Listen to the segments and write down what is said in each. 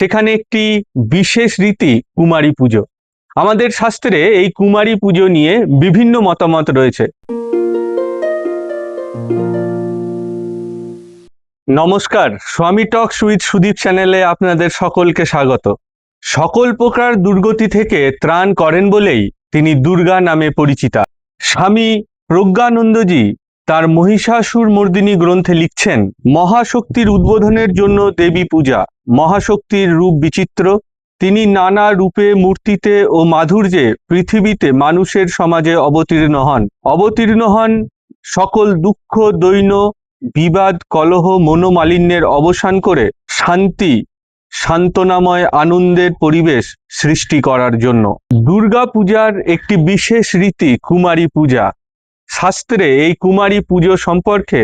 সেখানে একটি বিশেষ রীতি কুমারী পুজো। আমাদের শাস্ত্রে এই কুমারী পুজো নিয়ে বিভিন্ন মতামত রয়েছে। নমস্কার, স্বামী টক সুইথ সুদীপ চ্যানেলে আপনাদের সকলকে স্বাগত। সকল প্রকার দুর্গতি থেকে ত্রাণ করেন বলেই তিনি দুর্গা নামে পরিচিতা। স্বামী প্রজ্ঞানন্দজি তার মহিষাসুর মর্দিনী গ্রন্থে লিখছেন, মহাশক্তির উদ্বোধনের জন্য দেবী পূজা। মহাশক্তির রূপ বিচিত্র। তিনি নানা রূপে মূর্তিতে ও মাধুর্যে পৃথিবীতে মানুষের সমাজে অবতীর্ণ হন। অবতীর্ণ হন সকল দুঃখ, দৈন্য, বিবাদ, কলহ, মনোমালিন্যের অবসান করে শান্তি, শান্তনাময় আনন্দের পরিবেশ সৃষ্টি করার জন্য। দুর্গা পূজার একটি বিশেষ রীতি কুমারী পূজা। শাস্ত্রে এই কুমারী পুজো সম্পর্কে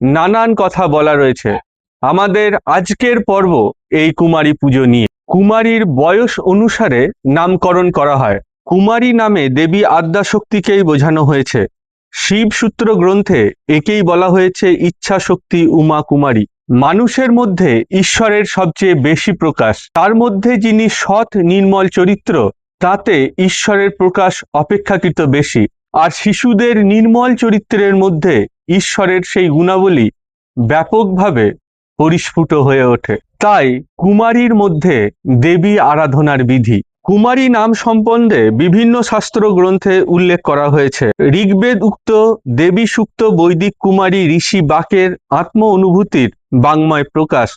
নানান কথা বলা রয়েছে। আমাদের আজকের পর্ব এই কুমারী পুজো নিয়ে। কুমারীর বয়স অনুসারে নামকরণ করা হয়। কুমারী নামে দেবী আদ্যাশক্তিকেই বোঝানো হয়েছে। শিব সূত্র গ্রন্থে একেই বলা হয়েছে ইচ্ছা শক্তি উমা কুমারী। মানুষের মধ্যে ঈশ্বরের সবচেয়ে বেশি প্রকাশ। তার মধ্যে যিনি সৎ নির্মল চরিত্র, তাতে ঈশ্বরের প্রকাশ অপেক্ষাকৃত বেশি। আর শিশুদের নির্মল চরিত্রের মধ্যে ঈশ্বরের সেই গুণাবলী ব্যাপকভাবে পরিস্ফুট হয়ে ওঠে। তাই কুমারীর মধ্যে দেবী আরাধনার বিধি। কুমারী নাম সম্বন্ধে বিভিন্ন শাস্ত্র গ্রন্থে উল্লেখ করা হয়েছে। ঋগ্বেদ উক্ত দেবী সুক্ত বৈদিক কুমারী ঋষি বাকের আত্ম অনুভূতির বাংময় প্রকাশ,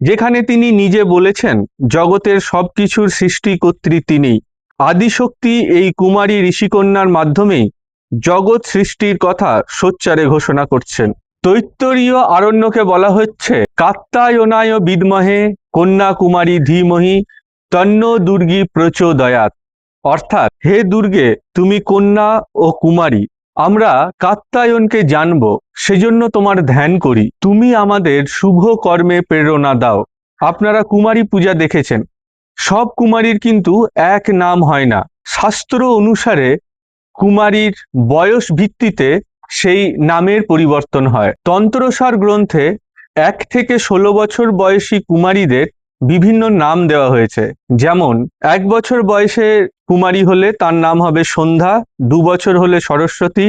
যেখানে তিনি নিজে বলেছেন, জগতের সবকিছুর সৃষ্টিকর্ত্রী তিনি আদিশক্তি এই কুমারী ঋষিকন্যার মাধ্যমেই জগৎ সৃষ্টির কথা সোচ্চারে ঘোষণা করছেন। তৈত্তরীয় আরণ্যকে বলা হচ্ছে। কাত্তায়নায় বিদমহে কন্যা কুমারী ধীমহি, তন্ন দুর্গী প্রচোদয়াত। অর্থাৎ, হে দুর্গে, তুমি কন্যা ও কুমারী, আমরা কাত্তায়নকে জানব, সেজন্য তোমার ধ্যান করি। তুমি আমাদের শুভ কর্মে প্রেরণা দাও। আপনারা কুমারী পূজা দেখেছেন। সব কুমারীর কিন্তু এক নাম হয় না। শাস্ত্র অনুসারে কুমারীর বয়স ভিত্তিতে সেই নামের পরিবর্তন হয়। তন্ত্রসার গ্রন্থে এক থেকে ষোলো বছর বয়সী কুমারীদের বিভিন্ন নাম দেওয়া হয়েছে। যেমন, এক বছর বয়সে কুমারী হলে তার নাম হবে সন্ধ্যা, দু বছর হলে সরস্বতী,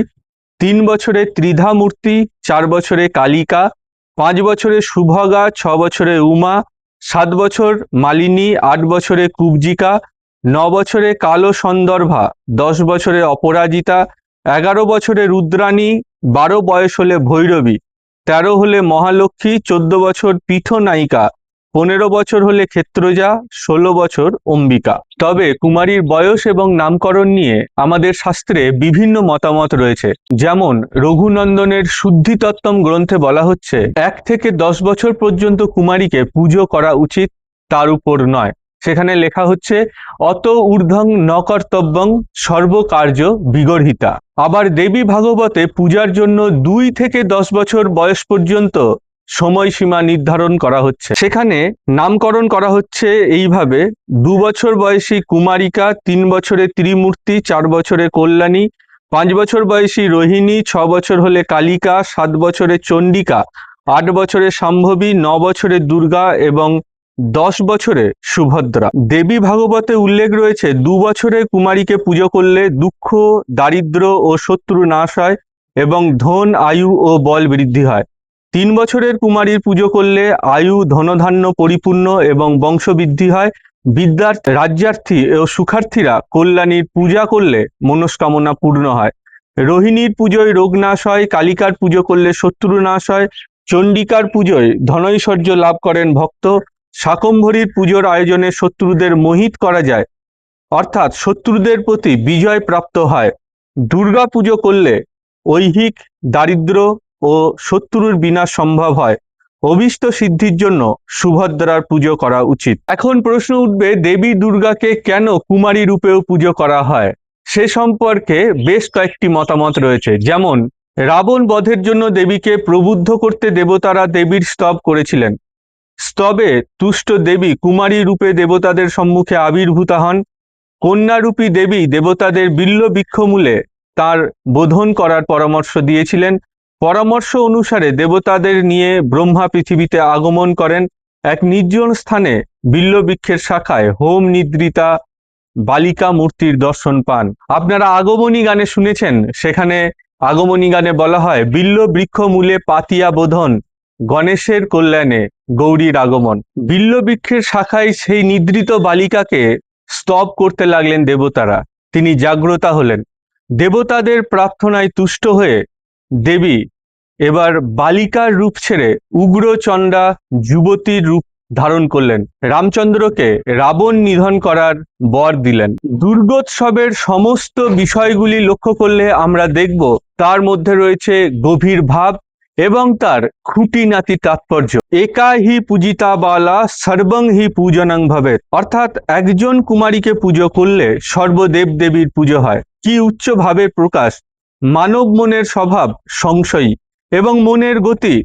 তিন বছরে ত্রিধা মূর্তি, চার বছরে কালিকা, পাঁচ বছরে সুভগা, ছ বছরে উমা, সাত বছর মালিনী, আট বছরে কুবজিকা, ন বছরে কালো সন্দর্ভা, দশ বছরে অপরাজিতা এগারো বছরে রুদ্রাণী, বারো বয়স হলে ভৈরবী, তেরো হলে মহালক্ষ্মী, চোদ্দ বছর পীঠ নায়িকা পনেরো বছর হলে ক্ষেত্রজা, ষোলো বছর অম্বিকা। তবে কুমারীর বয়স এবং নামকরণ নিয়ে আমাদের শাস্ত্রে বিভিন্ন মতামত রয়েছে। যেমন রঘুনন্দনের শুদ্ধিতত্ত্বম গ্রন্থে বলা হচ্ছে, এক থেকে দশ বছর পর্যন্ত কুমারীকে পুজো করা উচিত, তার উপর নয়। সেখানে লেখা হচ্ছে, অত ঊর্ধ্বং ন কর্তব্যং সর্বকার্য বিগর্হিতা। আবার দেবী ভাগবতে পূজার জন্য দুই থেকে দশ বছর বয়স পর্যন্ত সময়সীমা নির্ধারণ করা হচ্ছে। সেখানে নামকরণ করা হচ্ছে এইভাবে, দু বছর বয়সী কুমারিকা, তিন বছরে ত্রিমূর্তি, চার বছরে কল্যাণী, পাঁচ বছর বয়সী রোহিণী, ছ বছর হলে কালিকা, সাত বছরে চণ্ডিকা, আট বছরে সম্ভবী, ন বছরে দুর্গা এবং দশ বছরে সুভদ্রা। দেবী ভাগবতে উল্লেখ রয়েছে, দু বছরে কুমারীকে পুজো করলে দুঃখ, দারিদ্র ও শত্রু নাশ হয় এবং ধন, আয়ু ও বল বৃদ্ধি হয়। তিন বছরের কুমারীর পুজো করলে আয়ু, ধনধান্য পরিপূর্ণ এবং বংশবৃদ্ধি হয়। বিদ্যার রাজ্যার্থী ও সুখার্থীরা কল্যাণীর পূজা করলে মনস্কামনা পূর্ণ হয়। রোহিণীর পুজোয় রোগ নাশ হয়, কালিকার পুজো করলে শত্রু নাশ হয়, চণ্ডিকার পুজোয় ধনৈশ্বর্য লাভ করেন ভক্ত। শাকম্ভরীর পুজোর আয়োজনে শত্রুদের মোহিত করা যায়। অর্থাৎ শত্রুদের প্রতি বিজয় প্রাপ্ত হয়। দুর্গা পুজো করলে ঐহিক, দারিদ্র ও শত্রুর বিনাশ সম্ভব হয়। অভিষ্ট সিদ্ধির জন্য সুভদ্রার পুজো করা উচিত। এখন প্রশ্ন উঠবে, দেবী দুর্গাকে কেন কুমারী রূপেও পুজো করা হয়? সে সম্পর্কে বেশ কয়েকটি মতামত রয়েছে। যেমন, রাবণ বধের জন্য দেবীকে প্রবুদ্ধ করতে দেবতারা দেবীর স্তব করেছিলেন। স্তবে তুষ্ট দেবী কুমারী রূপে দেবতাদের সম্মুখে আবির্ভূতা হন। কন্যারূপী দেবী দেবতাদের বিল্ল বৃক্ষমূলে তার বোধন করার পরামর্শ দিয়েছিলেন। পরামর্শ অনুসারে দেবতাদের নিয়ে ব্রহ্মা পৃথিবীতে আগমন করেন। এক নির্জন স্থানে বিল্লবৃক্ষের শাখায় হোম নিদ্রিতা বালিকা মূর্তির দর্শন পান। আপনারা আগমনী গানে শুনেছেন, সেখানে আগমনী গানে বলা হয়, বিল্ল বৃক্ষ মূলে পাতিয়া বোধন। গণেশের কল্যাণে গৌরীর আগমন। বিল্ল বৃক্ষের শাখায় সেই নিদ্রিত বালিকাকে স্তব করতে লাগলেন দেবতারা। তিনি জাগ্রতা হলেন। দেবতাদের প্রার্থনায় তুষ্ট হয়ে দেবী এবার বালিকার রূপ ছেড়ে উগ্র উগ্রচণ্ডা যুবতীর রূপ ধারণ করলেন। রামচন্দ্রকে রাবণ নিধন করার বর দিলেন। দুর্গোৎসবের সমস্ত বিষয়গুলি লক্ষ্য করলে আমরা দেখব, তার মধ্যে রয়েছে গভীর ভাব এবং তার খুঁটিনাটি তাৎপর্য। একা হি পূজিতা বালা, সর্বং হি পূজনং ভবে অর্থাৎ একজন কুমারীকে পুজো করলে সর্বদেব দেবীর পুজো হয়। কি উচ্চ ভাবের প্রকাশ? মানব মনের স্বভাব সংশয়ী এবং মনের গতি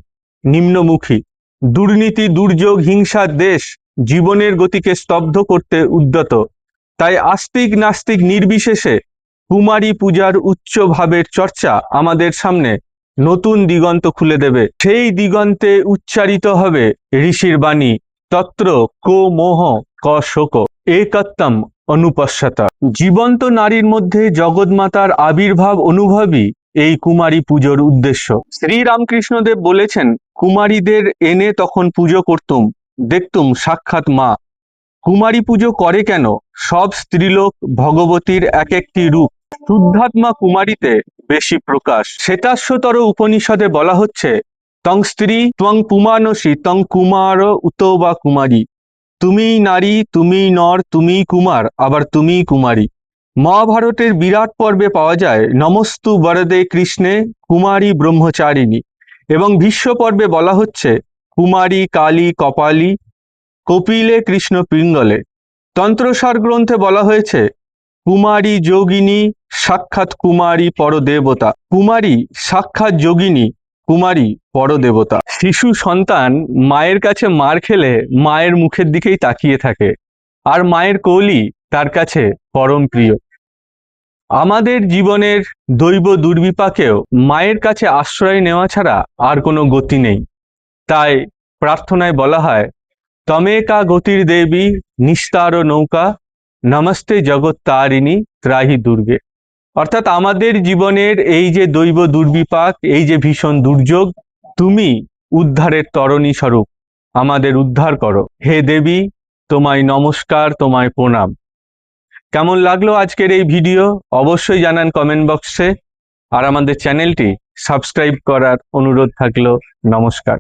নিম্নমুখী। দুর্নীতি, দুর্যোগ হিংসার দেশ জীবনের গতিকে স্তব্ধ করতে উদ্যত। তাই আস্তিক নাস্তিক নির্বিশেষে কুমারী পূজার উচ্চ ভাবের চর্চা আমাদের সামনে নতুন দিগন্ত খুলে দেবে। সেই দিগন্তে উচ্চারিত হবে ঋষির বাণী, তত্র কো মোহ ক শোক, একত্তম অনুপশ্যতা জীবন্ত নারীর মধ্যে জগৎমাতার আবির্ভাব অনুভবই এই কুমারী পুজোর উদ্দেশ্য। শ্রীরামকৃষ্ণদেব বলেছেন, কুমারীদের এনে তখন পুজো করতুম, দেখতুম সাক্ষাৎ মা। কুমারী পুজো করে কেন? সব স্ত্রীলোক ভগবতীর এক একটি রূপ। শুদ্ধাত্মা কুমারীতে বেশি প্রকাশ। শ্বেতাশ্বতর উপনিষদে বলা হচ্ছে, তং স্ত্রী, ত্বং পুমানসী, তং কুমার উত বা কুমারী। তুমিই নারী, তুমিই নর, তুমিই কুমার, আবার তুমিই কুমারী। মহাভারতের বিরাট পর্বে পাওয়া যায়, নমস্তু বরদে কৃষ্ণে কুমারী ব্রহ্মচারিণী। এবং ভীষ্ম পর্বে বলা হচ্ছে, কুমারী, কালী, কপালী, কপিলে কৃষ্ণ পিঙ্গলে। তন্ত্রসার গ্রন্থে বলা হয়েছে, কুমারী যোগিনী সাক্ষাৎ কুমারী পরদেবতা। কুমারী সাক্ষাৎ যোগিনী, কুমারী পরদেবতা। শিশু সন্তান মায়ের কাছে মার খেলে মায়ের মুখের দিকেই তাকিয়ে থাকে। আর মায়ের কৌলি তার কাছে পরম প্রিয়। আমাদের জীবনের দৈব দুর্বিপাকেও মায়ের কাছে আশ্রয় নেওয়া ছাড়া আর কোনো গতি নেই। তাই প্রার্থনায় বলা হয়, তমেকা গতির দেবী নিস্তার নৌকা, নমস্তে জগৎ তারিণী ত্রাহি দুর্গে। অর্থাৎ আমাদের জীবনের এই যে দৈব দুর্বিপাক, এই যে ভীষণ দুর্যোগ, তুমি উদ্ধারের তরণী স্বরূপ, আমাদের উদ্ধার করো। হে দেবী, তোমায় নমস্কার, তোমায় প্রণাম। কেমন লাগল আজকের এই ভিডিও? অবশ্যই জানান কমেন্ট বক্সে আর আমাদের চ্যানেলটি সাবস্ক্রাইব করার অনুরোধ থাকল, নমস্কার।